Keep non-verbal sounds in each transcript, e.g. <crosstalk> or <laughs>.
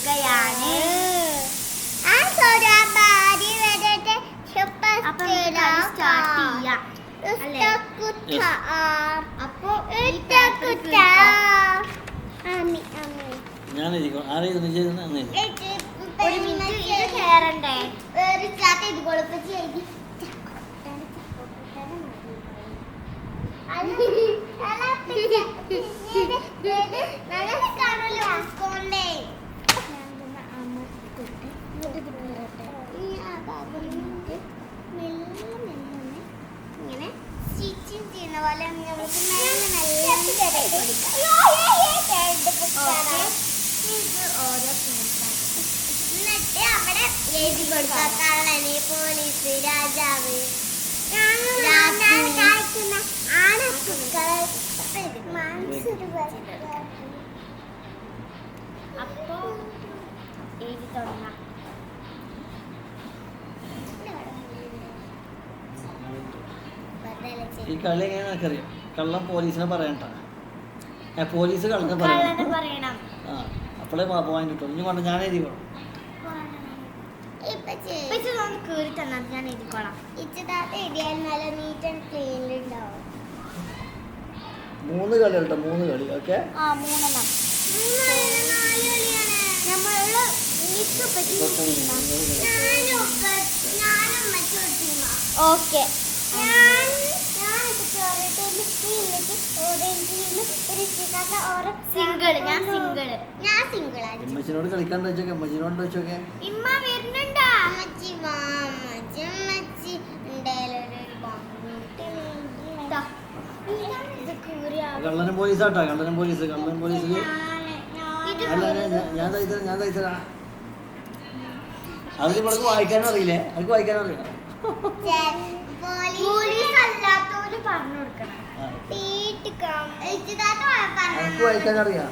പോവുകയാണ് ആ സോഡാബാരി വരട്ടെ സൂപ്പർ അപ്പൊ സ്റ്റാർട്ട് ചെയ്യാം അപ്പൊ ഞാൻ ഒരു മിനിറ്റ് ഇത് കേറണ്ടേ ഒരു ചാത്ത ഇത് കൊളുപ്പിച്ച് എഴുതി ഇങ്ങനെ ഇത് ഓരോ എന്നിട്ട് അവിടെ എഴുതി കൊടുക്കുക കള്ളന് പോലീസ് രാജാവ് അപ്പൊ എഴുതി തുടങ്ങാം ഈ കളി എങ്ങനെയാണെന്നൊക്കെ അറിയാം കള്ളം പോലീസിനെ പറയണ്ട. പോലീസ് കള്ളനെ പറയണം. ആ അപ്പോഴേ പോയിന്റ് കിട്ടും ഇനി കൊണ്ട് ഞാൻ എഴുതിക്കോ ഇപ്പൊ ഇപ്പൊ ഇത് ഒന്ന് തന്നാൽ ഞാൻ എഴുതിക്കോളാം. മൂന്ന് കളി കേട്ടോ മൂന്ന് കളി ഓക്കെ? ഓക്കെ. സിംഗിൾ ഞാൻ സിംഗിൾ ഞാൻ സിംഗിൾ ആണ് അമ്മച്ചിനോട് കളിക്കാൻ വെച്ചോക്കെ അമ്മച്ചിനോട് വെച്ചോക്കെ ഇമ്മ വരുന്നുണ്ടോ? അമ്മച്ചി മാമ്മച്ചി അമ്മച്ചി ദാ. ഇത് കീറിയ കള്ളനും പോലീസാട്ടാ കള്ളനും പോലീസ് കള്ളനും പോലീസ് അല്ല ഞാൻ- ഞാൻ- ഞാൻ തയ്ച്ചരാ അതിന് ഇവർക്ക് വായിക്കാനും അറിയില്ലേ? അവർക്ക് വായിക്കാനും അറിയില്ല. പോലീസ് അല്ലാത്തവര് പറഞ്ഞു കൊടുക്കണം ആ. അവർക്ക് വായിക്കാൻ അറിയാം Zero. പിന്നെ ഒരു വര ഏയ് ഏയ് ഇന്ന് നേരെ നിലത്ത് കിട നിലത്ത് കിട റെഡി ഒരു മിനിറ്റ് രണ്ടെണ്ണം ആയിട്ടുള്ളൂ വായിക്കാൻ അറിയാം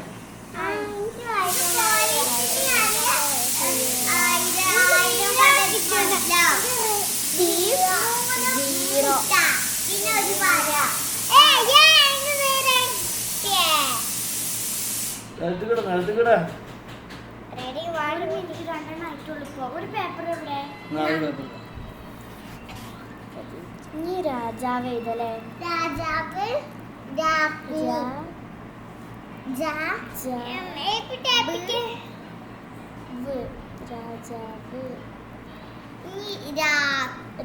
പേപ്പർ എവിടെ? നാല് പേപ്പർ ഇനി രാജാവ് എഴുതല്ലേ? രാജാവ് രാപ്പു ജാ. രാജാവ്.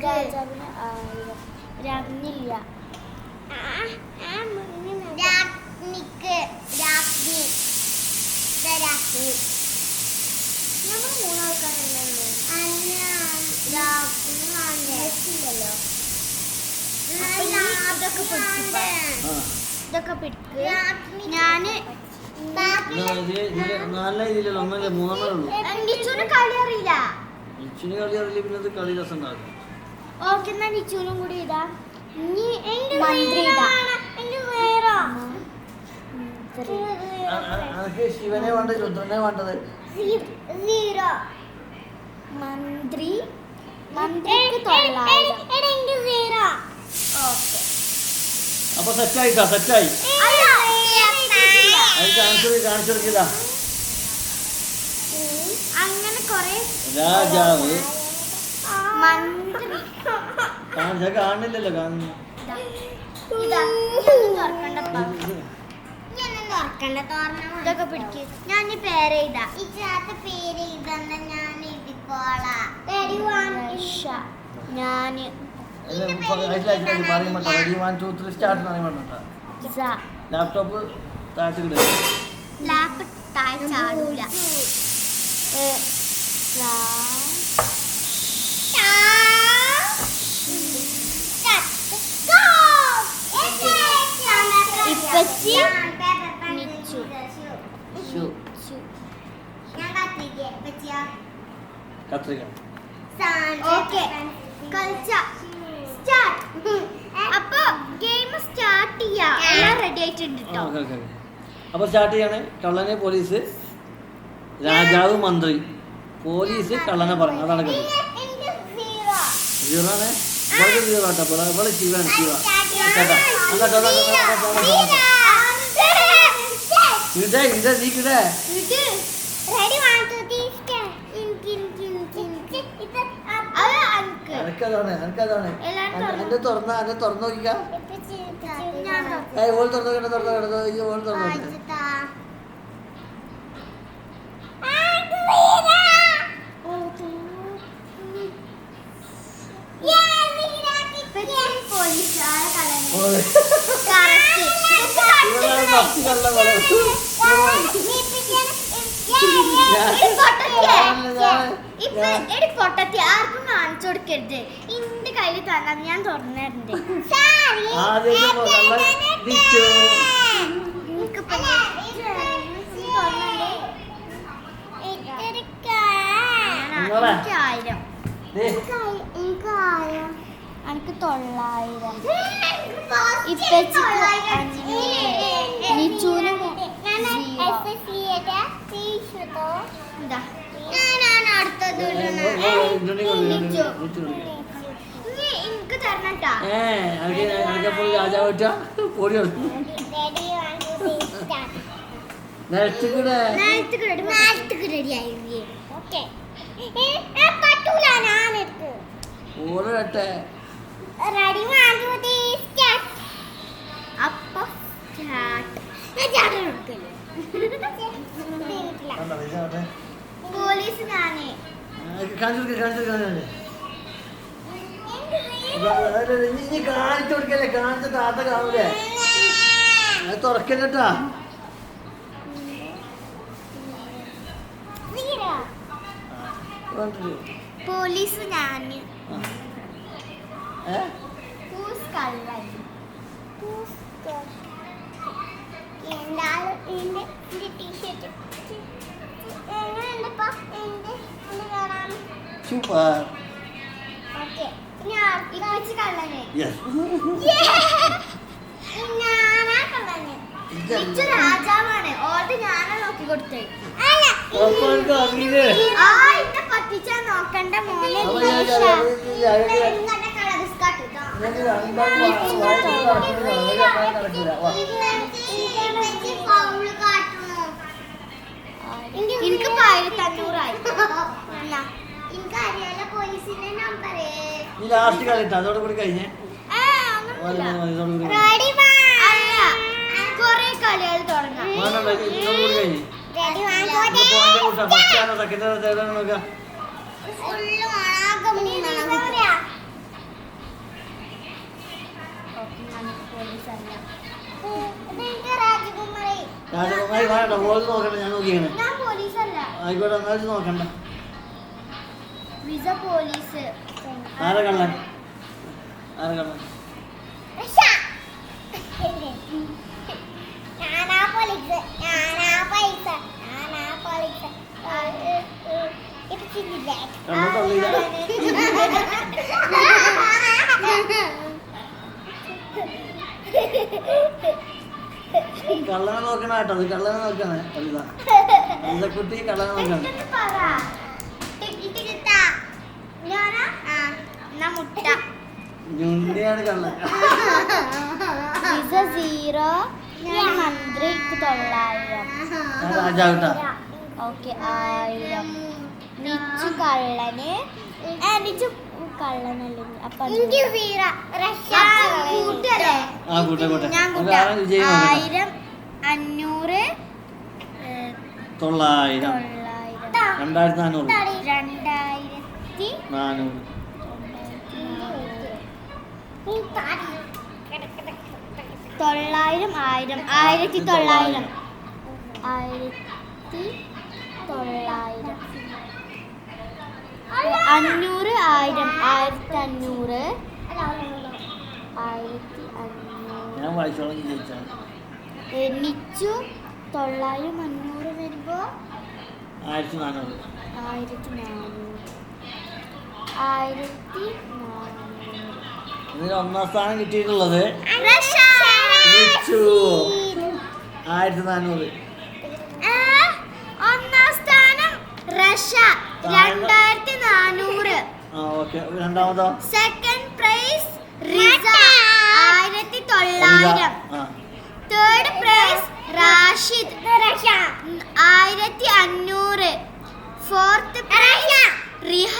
രാജാവിന് ആയിരം. രാജ്ഞില്ല. രാജ്ഞിക്ക് രാജ്ഞി. രാജ്ഞി. നമ്മൾ മൂന്നാൾക്കാരല്ലേ? അല്ല രാജ്ഞി വേണ്ടല്ലോ അപ്പൊ ഇനി ഇതൊക്കെ പിടിച്ചിപ്പോ. ഞാൻ നാലിനെ ഇതിലല്ലോ ഒന്നല്ലേ മൂന്നെണ്ണേ ഉള്ളൂ. കളി അറിയില്ല? ഇച്ചിന് കളി അറിയില്ല പിന്നെ കളി രസം ഉണ്ടാകും ഓക്കെ എന്നാ നിച്ചുനും കൂടി ഇതാ ഇനി അനക്ക് ശിവനെ വേണ്ടത് രുദ്രനെ വേണ്ടത്. സീറോ. മന്ത്രി. മന്ത്രിക്ക് തൊള്ളായിരം. എനിക്ക് സീറോ ഓക്കെ. അപ്പൊ സെറ്റായിട്ടാ സെറ്റായി. അത് കാണിച്ചു കാണിച്ചു കൊടുക്കില്ല അങ്ങനെ കൊറേ രാജാവ്. കാണിച്ച കാണില്ലല്ലോ കാണുന്നു ഇതൊക്കെ പിടിക്ക് ഞാൻ ഈ പേര് എഴുതാ ഈ ചാത്ത പേര് ഇതെന്ന് ഞാൻ എഴുതിക്കോളാം റെഡി രക്ഷ ഞാൻ പറയുമ്പോൾ ready one two three start എന്ന് പറയുമ്പോൾ സ. ലാപ്ടോപ്പ് താഴ്ത്തി കിട്ടും ലാപ്പ് താഴെ ചാടൂല. ഏ, റാ. ഇപ്പച്ചി, നിച്ചു. ഷൂ ചു. ഞാൻ കത്തിക്കേ പറ്റിയ കത്രിക ഓക്കേ. കളിച്ച. റെഡി ആയിട്ടുണ്ട് കേട്ടോ അപ്പൊ സ്റ്റാർട്ട് ചെയ്യാണ്. കള്ളനെ പോലീസ് രാജാവ് മന്ത്രി. പോലീസ് കള്ളനെ പറഞ്ഞു അതാണ് കഥ. സീറാണ് ഇവൾക്ക് സീറോ കേട്ടോ ഇവൾ ശിവാണ് ശിവ കേട്ടോ. ഇതേ ഇതേ നീ കിടേ അനക്കതാണ് അനക്കതാണ് എന്നെ തുറന്ന എന്നെ തുറന്നു നോക്കിക്കാം. ഏയ് ഓൾ തുറന്നു കേട്ടോ തുറന്നു കേട്ടോ ഈ ഓൾ തുറന്നു പൊട്ടത്തി ആർക്കും കാണിച്ചു കൊടുക്കരുത്. കയ്യിൽ തന്നാൽ ഞാൻ തുറന്നിട്ടുണ്ട് <laughs> ആയിരം. ദേ, എനിക്ക് തൊള്ളായിരം. ഇപ്പൊ ഞാനാണ് അടുത്തത് ഏ എനിക്ക് എനിക്കപ്പോൾ രാജാവ് പറ്റാ പൊടി കൊടുക്കും Ready, one, two, three, start. നിലത്ത് കൂടെ നേരത്തെ റെഡി നാളത്തേക്ക് ready ആയി. Okay. ഏ, ഏ, പറ്റൂല ഞാനെടുത്ത്. ഓടട്ടെ അപ്പൊ പോലീസ് ഞാൻ. കാണിച്ചു കാണിച്ചു കാണിച്ചു ഇനി കാണിച്ചു കൊടുക്കല്ലേ? കാണിച്ച താത്ത കാണൂലേ? അത് തുറക്കല്ലട്ടാ പോലീസ് ഞാൻ ഏ രാജാവാണ്. ഓൾഡ് ഞാനാ നോക്കി കൊടുത്തേ പറ്റിച്ചാ നോക്കണ്ട മോനെ എനിക്ക് ആയിരത്തി <laughs> എന്നാ. ഈ ലാസ്റ്റ് കളിട്ടാ? അതോടെ കൂടി കഴിഞ്ഞേ. രാജകുമാരി. വേണ്ട ഓൾ നോക്കണ്ട ഞാൻ നോക്കിയാണ് ആയിക്കോട്ടെ എന്നാലും നോക്കണ്ട. Visa police. ആരെ കള്ളൻ? ആരെ കള്ളൻ? രക്ഷ. ഞാനാ പോലീസ്. ഞാനാ പൈസ ഞാനാ പോലീസ്. കള്ളനെ നോക്കണ കേട്ടോ. കള്ളനെ നോക്കണേ. അല്ല കുട്ടി കള്ളനെ നോക്കണേ. മുട്ട. ഞുണ്ടിയാണ് കള്ളൻ. വിസ സീറോ ഞാൻ മന്ത്രിക്ക് തൊള്ളായിരം. ഓക്കെ ആയിരം. നിച്ചു കള്ളന്. നിച്ചു കള്ളനല്ലേ. അപ്പൊ ആയിരം അഞ്ഞൂറ് തൊള്ളായിരം. രണ്ടായിരത്തി നാനൂറ്. നാനൂറ്. പാടി. തൊള്ളായിരം ആയിരം ആയിരത്തി തൊള്ളായിരം. ആയിരത്തി തൊള്ളായിരം. അഞ്ഞൂറ് ആയിരം ആയിരത്തി അഞ്ഞൂറ്. ആയിരത്തി അഞ്ഞൂറ്. തൊള്ളായിരം അഞ്ഞൂറ് വരുമ്പോ ആയിരത്തി നാനൂറ്. ആയിരത്തി നാനൂറ്. ആയിരത്തി ഇതിൽ ഒന്നാം സ്ഥാനം കിട്ടിയിട്ടുള്ളത് ആയിരത്തി നാനൂറ് ഒന്നാം സ്ഥാനം റഷ്യ. രണ്ടായിരത്തി നാനൂറ് ആ ഓക്കെ. രണ്ടാമതോ? സെക്കൻഡ് പ്രൈസ് റിസ ആയിരത്തി തൊള്ളായിരം തേർഡ് പ്രൈസ് റാഷിദ് ആയിരത്തി അഞ്ഞൂറ് ഫോർത്ത് പ്രൈസ് റിഹ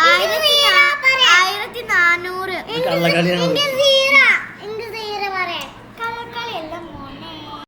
ആയിരത്തി നാനൂറ്. കള്ളക്കളിയാണ്